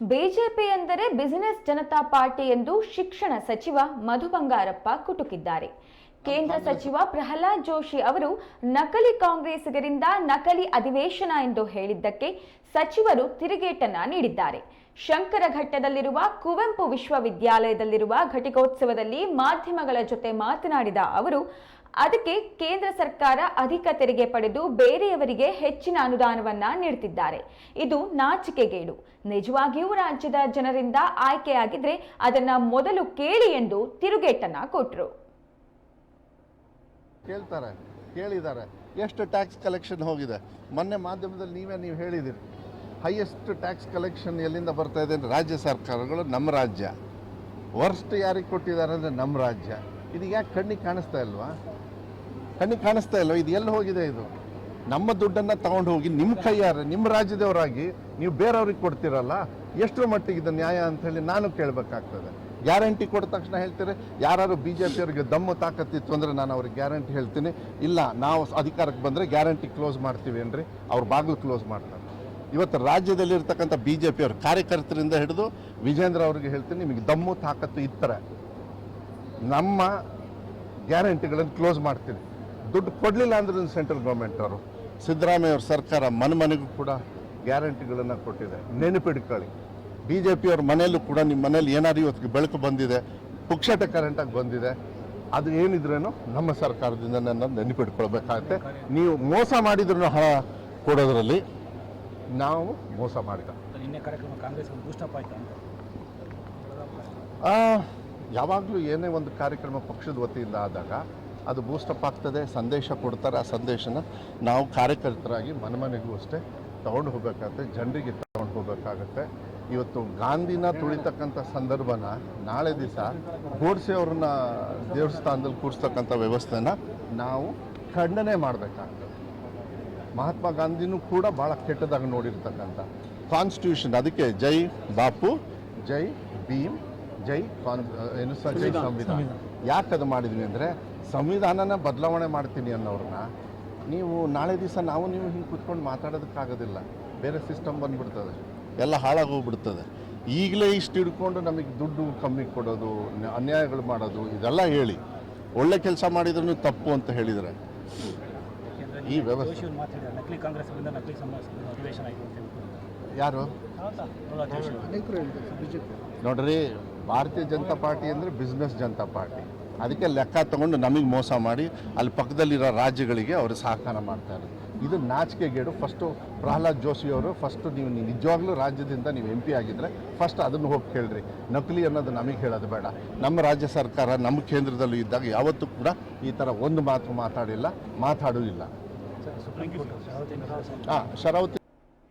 BJP ಎಂದರೆ business Janata party ಎಂದು ಶಿಕ್ಷಣ ಸಚಿವ ಮಧು ಬಂಗಾರಪ್ಪ ಕುಟುಕಿದ್ದಾರೆ. ಕೇಂದ್ರ ಸಚಿವ ಪ್ರಹ್ಲಾದ್ ಜೋಶಿ ಅವರು ನಕಲಿ ಕಾಂಗ್ರೆಸ್ಗರಿಂದ ನಕಲಿ ಅಧಿವೇಶನ ಎಂದು ಹೇಳಿದ್ದಕ್ಕೆ ಸಚಿವರು ತಿರುಗೇಟನ್ನ ನೀಡಿದ್ದಾರೆ. ಶಂಕರಘಟ್ಟದಲ್ಲಿರುವ ಕುವೆಂಪು ವಿಶ್ವವಿದ್ಯಾಲಯದಲ್ಲಿರುವ ಘಟಿಕೋತ್ಸವದಲ್ಲಿ ಮಾಧ್ಯಮಗಳ ಜೊತೆ ಮಾತನಾಡಿದ ಅವರು ಅದಕ್ಕೆ ಕೇಂದ್ರ ಸರ್ಕಾರ ಅಧಿಕ ತೆರಿಗೆ ಪಡೆದು ಬೇರೆಯವರಿಗೆ ಹೆಚ್ಚಿನ ಅನುದಾನವನ್ನ ನೀಡುತ್ತಿದ್ದಾರೆ ಇದು ನಾಚಿಕೆಗೇಡು. ನಿಜವಾಗಿಯೂ ರಾಜ್ಯದ ಜನರಿಂದ ಆಯ್ಕೆಯಾಗಿದ್ರೆ ಅದನ್ನ ಮೊದಲು ಕೇಳಿ ಎಂದು ತಿರುಗೇಟನ್ನ ಕೊಟ್ಟರು ಕೇಳ್ತಾರೆ, ಕೇಳಿದ್ದಾರೆ. ಎಷ್ಟು ಟ್ಯಾಕ್ಸ್ ಕಲೆಕ್ಷನ್ ಹೋಗಿದೆ? ಮೊನ್ನೆ ಮಾಧ್ಯಮದಲ್ಲಿ ನೀವೇ ನೀವು ಹೇಳಿದಿರಿ. ಹೈಯೆಸ್ಟ್ ಟ್ಯಾಕ್ಸ್ ಕಲೆಕ್ಷನ್ ಎಲ್ಲಿಂದ ಬರ್ತಾ ಇದೆ ರಾಜ್ಯ ಸರ್ಕಾರಗಳು ನಮ್ಮ ರಾಜ್ಯ. ವರ್ಸ್ಟ್ ಯಾರಿಗೆ ಕೊಟ್ಟಿದ್ದಾರೆ ಅಂದರೆ ನಮ್ಮ ರಾಜ್ಯ. ಇದು ಯಾಕೆ ಕಣ್ಣಿಗೆ ಕಾಣಿಸ್ತಾ ಇಲ್ವಾ? ಕಣ್ಣಿಗೆ ಕಾಣಿಸ್ತಾ ಇಲ್ವಾ? ಇದು ಎಲ್ಲಿ ಹೋಗಿದೆ ಇದು? ನಮ್ಮ ದುಡ್ಡನ್ನು ತಗೊಂಡು ಹೋಗಿ ನಿಮ್ಮ ಕೈಯಾರೆ ನಿಮ್ಮ ರಾಜ್ಯದವರಾಗಿ ನೀವು ಬೇರೆಯವ್ರಿಗೆ ಕೊಡ್ತೀರಲ್ಲ? ಎಷ್ಟರ ಮಟ್ಟಿಗೆ ಇದು ನ್ಯಾಯ ಅಂತ ಹೇಳಿ ನಾನು ಕೇಳಬೇಕಾಗ್ತದೆ. ಗ್ಯಾರಂಟಿ ಕೊಟ್ಟ ತಕ್ಷಣ ಹೇಳ್ತಾರೆ ಯಾರು ಬಿ ಜೆ ಪಿಯವ್ರಿಗೆ ದಮ್ಮು ತಾಕತ್ತಿತ್ತು ಅಂದರೆ ನಾನು ಅವ್ರಿಗೆ ಗ್ಯಾರಂಟಿ ಹೇಳ್ತೀನಿ. ಇಲ್ಲ, ನಾವು ಅಧಿಕಾರಕ್ಕೆ ಬಂದರೆ ಗ್ಯಾರಂಟಿ ಕ್ಲೋಸ್ ಮಾಡ್ತೀವಿ ಏನ್ರಿ? ಅವ್ರ ಬಾಗಿಲು ಕ್ಲೋಸ್ ಮಾಡ್ತಾರೆ. ಇವತ್ತು ರಾಜ್ಯದಲ್ಲಿರ್ತಕ್ಕಂಥ ಬಿ ಜೆ ಪಿಯವ್ರ ಕಾರ್ಯಕರ್ತರಿಂದ ಹಿಡಿದು ವಿಜೇಂದ್ರ ಅವ್ರಿಗೆ ಹೇಳ್ತೀನಿ, ನಿಮಗೆ ದಮ್ಮು ತಾಕತ್ತು ಇತ್ತರ. ನಮ್ಮ ಗ್ಯಾರಂಟಿಗಳನ್ನು ಕ್ಲೋಸ್ ಮಾಡ್ತೀವಿ ದುಡ್ಡು ಕೊಡಲಿಲ್ಲ ಅಂದ್ರೆ ಸೆಂಟ್ರಲ್ ಗೌರ್ಮೆಂಟ್ ಅವರು. ಸಿದ್ದರಾಮಯ್ಯ ಅವ್ರ ಸರ್ಕಾರ ಮನೆ ಮನೆಗೂ ಕೂಡ ಗ್ಯಾರಂಟಿಗಳನ್ನು ಕೊಟ್ಟಿದೆ. ನೆನಪಿಡ್ಕೊಳ್ಳಿ ಬಿ ಜೆ ಪಿಯವ್ರ ಮನೆಯಲ್ಲೂ ಕೂಡ ನಿಮ್ಮ ಮನೇಲಿ ಏನಾದ್ರು ಇವತ್ತಿಗೆ ಬೆಳಕು ಬಂದಿದೆ ಪುಕ್ಷಟ ಕರೆಂಟಾಗಿ ಬಂದಿದೆ ಅದು ಏನಿದ್ರೇನು ನಮ್ಮ ಸರ್ಕಾರದಿಂದ ನನ್ನ ನೆನಪಿಟ್ಕೊಳ್ಬೇಕಾಗತ್ತೆ. ನೀವು ಮೋಸ ಮಾಡಿದ್ರು ಹಣ ಕೊಡೋದ್ರಲ್ಲಿ ನಾವು ಮೋಸ ಮಾಡಿದ ನಿನ್ನೆ ಕಾರ್ಯಕ್ರಮ ಕಾಂಗ್ರೆಸ್ ಯಾವಾಗಲೂ ಏನೇ ಒಂದು ಕಾರ್ಯಕ್ರಮ ಪಕ್ಷದ ವತಿಯಿಂದ ಆದಾಗ ಅದು ಬೂಸ್ಟಪ್ ಆಗ್ತದೆ, ಸಂದೇಶ ಕೊಡ್ತಾರೆ, ಆ ಸಂದೇಶನ ನಾವು ಕಾರ್ಯಕರ್ತರಾಗಿ ಮನೆ ಮನೆಗೂ ಅಷ್ಟೇ ತೊಗೊಂಡು ಹೋಗ್ಬೇಕಾಗತ್ತೆ ಜನರಿಗೆ ತಗೊಂಡು ಹೋಗ್ಬೇಕಾಗತ್ತೆ. ಇವತ್ತು ಗಾಂಧಿನ ತುಳಿತಕ್ಕಂಥ ಸಂದರ್ಭನ ನಾಳೆ ದಿವಸ ಗೋಡ್ಸೆ ಅವ್ರನ್ನ ದೇವಸ್ಥಾನದಲ್ಲಿ ಕೂರಿಸ್ತಕ್ಕಂಥ ವ್ಯವಸ್ಥೆನ ನಾವು ಖಂಡನೆ ಮಾಡಬೇಕಾಗ್ತದೆ. ಮಹಾತ್ಮ ಗಾಂಧಿನೂ ಕೂಡ ಭಾಳ ಕೆಟ್ಟದಾಗಿ ನೋಡಿರ್ತಕ್ಕಂಥ ಕಾನ್ಸ್ಟಿಟ್ಯೂಷನ್ ಅದಕ್ಕೆ ಜೈ ಬಾಪು, ಜೈ ಭೀಮ್. ಜೈ ಕಾನ್ ಏನು ಸ ಜೈ ಸಂವಿಧಾನ. ಯಾಕೆ ಅದು ಮಾಡಿದ್ವಿ ಅಂದರೆ ಸಂವಿಧಾನನ ಬದಲಾವಣೆ ಮಾಡ್ತೀನಿ ಅನ್ನೋರನ್ನ ನೀವು ನಾಳೆ ದಿವಸ ನಾವು ನೀವು ಹಿಂಗೆ ಕುತ್ಕೊಂಡು ಮಾತಾಡೋದಕ್ಕಾಗೋದಿಲ್ಲ. ಬೇರೆ ಸಿಸ್ಟಮ್ ಬಂದುಬಿಡ್ತದೆ. ಎಲ್ಲ ಹಾಳಾಗೋಗ್ಬಿಡ್ತದೆ. ಈಗಲೇ ಇಷ್ಟು ಹಿಡ್ಕೊಂಡು ನಮಗೆ ದುಡ್ಡು ಕಮ್ಮಿ ಕೊಡೋದು ಅನ್ಯಾಯಗಳು ಮಾಡೋದು ಇದೆಲ್ಲ ಹೇಳಿ. ಒಳ್ಳೆ ಕೆಲಸ ಮಾಡಿದ್ರು ತಪ್ಪು ಅಂತ ಹೇಳಿದರೆ. ಈ ವ್ಯವಸ್ಥೆ- ಯಾರು? ನೋಡ್ರಿ ಭಾರತೀಯ ಜನತಾ ಪಾರ್ಟಿ ಅಂದರೆ ಬಿಸ್ನೆಸ್ ಜನತಾ ಪಾರ್ಟಿ. ಅದಕ್ಕೆ ಲೆಕ್ಕ ತಗೊಂಡು ನಮಗೆ ಮೋಸ ಮಾಡಿ ಅಲ್ಲಿ ಪಕ್ಕದಲ್ಲಿರೋ ರಾಜ್ಯಗಳಿಗೆ ಅವರು ಸಹಕಾರ ಮಾಡ್ತಾರೆ ಇದು ನಾಚಿಕೆಗೇಡು. ಫಸ್ಟು ಪ್ರಹ್ಲಾದ್ ಜೋಶಿ ಅವರು ಫಸ್ಟು ನೀವು ನೀವು ನಿಜವಾಗ್ಲೂ ರಾಜ್ಯದಿಂದ ನೀವು ಎಂ ಪಿ ಆಗಿದ್ದರೆ ಫಸ್ಟ್ ಅದನ್ನು ಹೋಗಿ ಕೇಳ್ರಿ. ನಕಲಿ ಅನ್ನೋದು ನಮಗೆ ಹೇಳೋದು ಬೇಡ. ನಮ್ಮ ರಾಜ್ಯ ಸರ್ಕಾರ ನಮ್ಮ ಕೇಂದ್ರದಲ್ಲೂ ಇದ್ದಾಗ ಯಾವತ್ತೂ ಕೂಡ ಈ ಥರ ಒಂದು ಮಾತು ಮಾತಾಡಿಲ್ಲ ಮಾತಾಡೂ ಇಲ್ಲ. ಹಾಂ ಶರಾವತಿ